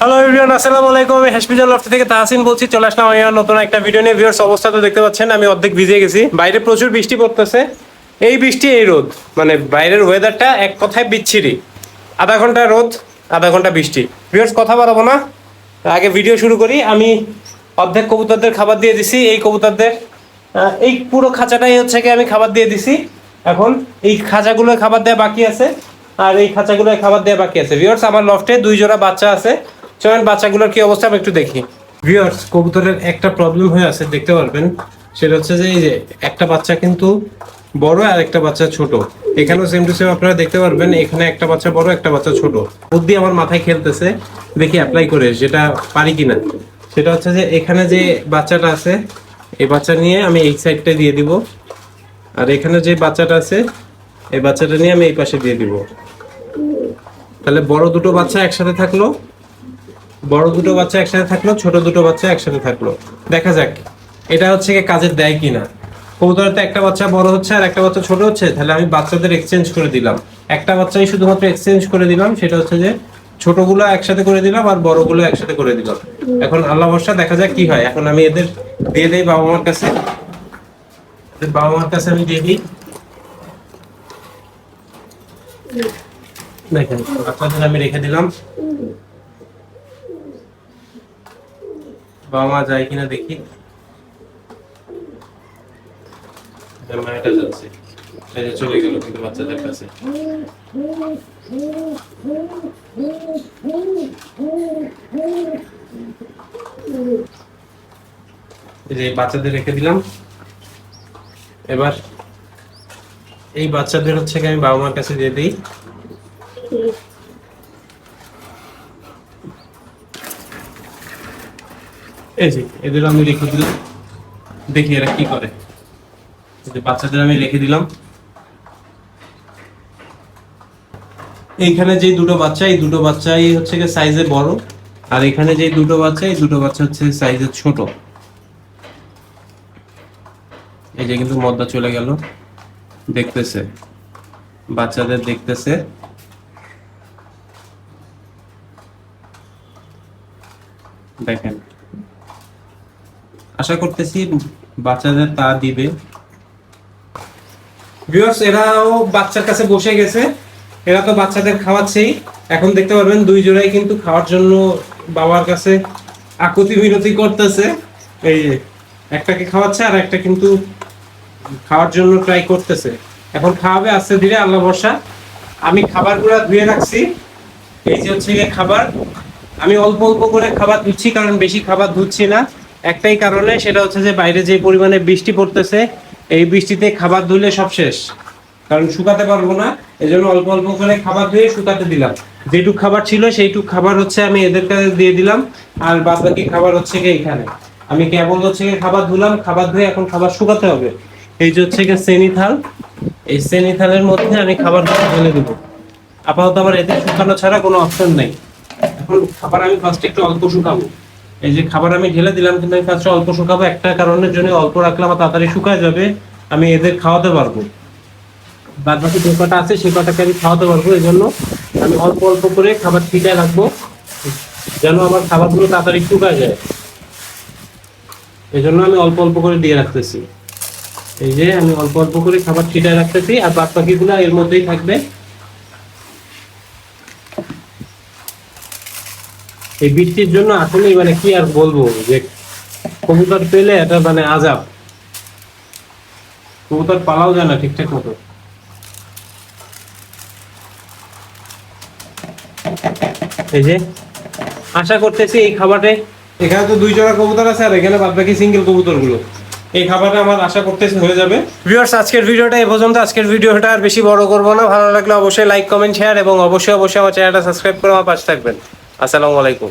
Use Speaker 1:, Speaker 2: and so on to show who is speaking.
Speaker 1: Hello everyone আসসালামু আলাইকুম। আমি হসপিটাল লফট থেকে তাহসিন বলছি। চলে আসলাম আমি নতুন একটা ভিডিও নিয়ে। ভিউয়ার্স অবস্থা তো দেখতে পাচ্ছেন, আমি অর্ধেক ভিজে গেছি। বাইরে প্রচুর বৃষ্টি পড়তেছে। এই বৃষ্টি, এই রোদ মানে বাইরের ওয়েদারটা এক কথায় বিচ্ছিরি। আধা ঘণ্টা রোদ, আধা ঘণ্টা বৃষ্টি। ভিউয়ার্স কথা বাড়াবো না। আগে ভিডিও শুরু করি। আমি অর্ধেক কবুতরদের খাবার দিয়ে দিছি। এই কবুতরদের এই পুরো খাঁচাটাই হচ্ছে কি আমি খাবার দিয়ে দিছি। এখন এই খাঁচাগুলো খাবার দেওয়া বাকি আছে। আর এই খাঁচাগুলো খাবার দেওয়া বাকি আছে। ভিউয়ার্স আমার লফটে দুই জোড়া বাচ্চা আছে। চলেন বাচ্চাগুলোর কি অবস্থা? আমি একটু দেখি। ভিউয়ার্স কবুতরের একটা প্রবলেম হয়ে আছে, দেখতে পারবেন। সেটা হচ্ছে যে, এই যে, একটা বাচ্চা কিন্তু বড় আর একটা বাচ্চা ছোট। এখানেও সেম টু সেম আপনারা দেখতে পারবেন, এখানে একটা বাচ্চা বড়, একটা বাচ্চা ছোট। বুদ্ধি আমার মাথায় খেলতেছে, দেখি অ্যাপ্লাই করে, যেটা পারি কিনা। সেটা হচ্ছে যে, এখানে যে বাচ্চাটা আছে, এই বাচ্চা নিয়ে আমি এই সাইডটা দিয়ে দিব। আর এখানে যে বাচ্চাটা আছে, এই বাচ্চাটা নিয়ে আমি এই পাশে দিয়ে দিব। তাহলে বড় দুটো বাচ্চা একসাথে থাকল। বড় দুটো বাচ্চা একসাথে থাকল, ছোট দুটো বাচ্চা একসাথে থাকল। দেখা যাক, এটা হচ্ছে কি কাজের দেয় কিনা। কবুতরের তো একটা বাচ্চা বড় হচ্ছে আর একটা বাচ্চা ছোট হচ্ছে, তাহলে আমি বাচ্চাদের এক্সচেঞ্জ করে দিলাম। একটা বাচ্চাই শুধুমাত্র এক্সচেঞ্জ করে দিলাম, সেটা হচ্ছে যে ছোটগুলো একসাথে করে দিলাম আর বড়গুলো একসাথে করে দিলাম। এখন আল্লাহ ভরসা, দেখা যাক কি হয়। এখন আমি এদের দিয়ে দেই বাবা মার কাছে। বাবা মার কাছে আমি দিয়ে দিই। দেখেন, বাচ্চাদের আমি রেখে দিলাম। বাবা মা যায় কিনা দেখি। হ্যাঁ, যাচ্ছে। চলে গেল কিন্তু বাচ্চাদের কাছে। যে বাচ্চাদের রেখে দিলাম। এবার এই বাচ্চাদের হচ্ছে আমি বাবা মার কাছে দিয়ে দিই। এই যে, এদের আমি রেখে দিলাম। দেখি এরা কি করে। বাচ্চাদের আমি রেখে দিলাম। এইখানে যে দুটো বাচ্চা, এই দুটো বাচ্চাই হচ্ছে সাইজে বড়। আর এখানে যে দুটো বাচ্চা, এই দুটো বাচ্চা হচ্ছে সাইজে ছোট। এই যে কিন্তু মদ্দা চলে গেল। দেখতেছে। বাচ্চাদের দেখতেছে। দেখেন। আশা করতেছি বাচ্চাদের তা দিবে। ভিউয়ার্স এরাও বাচ্চার কাছে বসে গেছে। এরা তো বাচ্চাদের খাওয়াচ্ছেই। এখন দেখতে পারবেন দুই জোড়াই কিন্তু খাওয়ার জন্য বাবার কাছে আকুতি বিনতি করতেছে। এই যে, একটাকে খাওয়াচ্ছে আর একটা কিন্তু খাওয়ার জন্য ট্রাই করতেছে। এখন খাওয়াবে আস্তে ধীরে, আল্লাহ বর্ষা আমি খাবারগুলো ধুয়ে রাখছি। এই যে হচ্ছে খাবার। আমি অল্প অল্প করে খাবার ধুচ্ছি কারণ বেশি খাবার ধুচ্ছি না। একটাই কারণে সেটা হচ্ছে যে বাইরে যে পরিমাণে বৃষ্টি পড়তেছে, এই বৃষ্টিতে খাবার ধুলে সব শেষ। কারণ শুকাতে পারব না এই জন্য অল্প অল্প করে খাবার ধুয়ে শুকাতে দিলাম। যেটুক খাবার ছিল সেইটুক খাবার হচ্ছে আমি এদের কাছে দিয়ে দিলাম, আর বাদ বাকি খাবার হচ্ছে গিয়ে এখানে। আমি কেবল হচ্ছে গিয়ে খাবার ধুলাম, খাবার ধুয়ে এখন খাবার শুকাতে হবে। এই যে হচ্ছে গিয়ে শ্রেণি থাল এই শ্রেণি থালের মধ্যে আমি খাবার ঢেলে দেবো। আপাতত আমার এতে শুকানো ছাড়া কোনো অপশন নেই। এখন খাবার আমি ফার্স্ট একটু অল্প শুকাবো। এই যে খাবার আমি ঢেলে দিলাম, কিন্তু আমি ফার্স্টে অল্প শুকাবো, একটা কারণের জন্য অল্প রাখলে আমার তাড়াতাড়ি শুকায় যাবে, আমি এদের খাওয়াতে পারব। বাদ বাকি যে কটা আছে, সে কটাকে আমি খাওয়াতে পারব, এই জন্য আমি অল্প অল্প করে খাবার ঠিকায় রাখব, যেন আমার খাবারগুলো তাড়াতাড়ি শুকায় যায়। এই জন্য আমি অল্প অল্প করে দিয়ে রাখতেছি। এই যে আমি অল্প অল্প করে খাবার ছিটায় রাখতেছি, আর বাদ বাকিগুলো এর মধ্যেই থাকবে। এই বৃষ্টির জন্য আসলে মানে কি আর বলব যে কবুতর পেলে এটা মানে আজাব। কবুতর পালাও যায় না ঠিকঠাক মতো। এই যে আশা করতেছি এই খাবারে এখানে তো দুই জোড়া কবুতর আছে আর এখানে বাদ বাকি সিঙ্গেল কবুতরগুলো এই খাবারটা আমার আশা করতেছি হয়ে যাবে। ভিউয়ার্স আজকের ভিডিওটা এই পর্যন্ত। আজকের ভিডিওটা আর বেশি বড় করব না। ভালো লাগলে অবশ্যই লাইক কমেন্ট শেয়ার এবং অবশ্যই অবশ্যই আমার চ্যানেলটা সাবস্ক্রাইব করে আমার পাশে থাকবেন। আসসালামু আলাইকুম।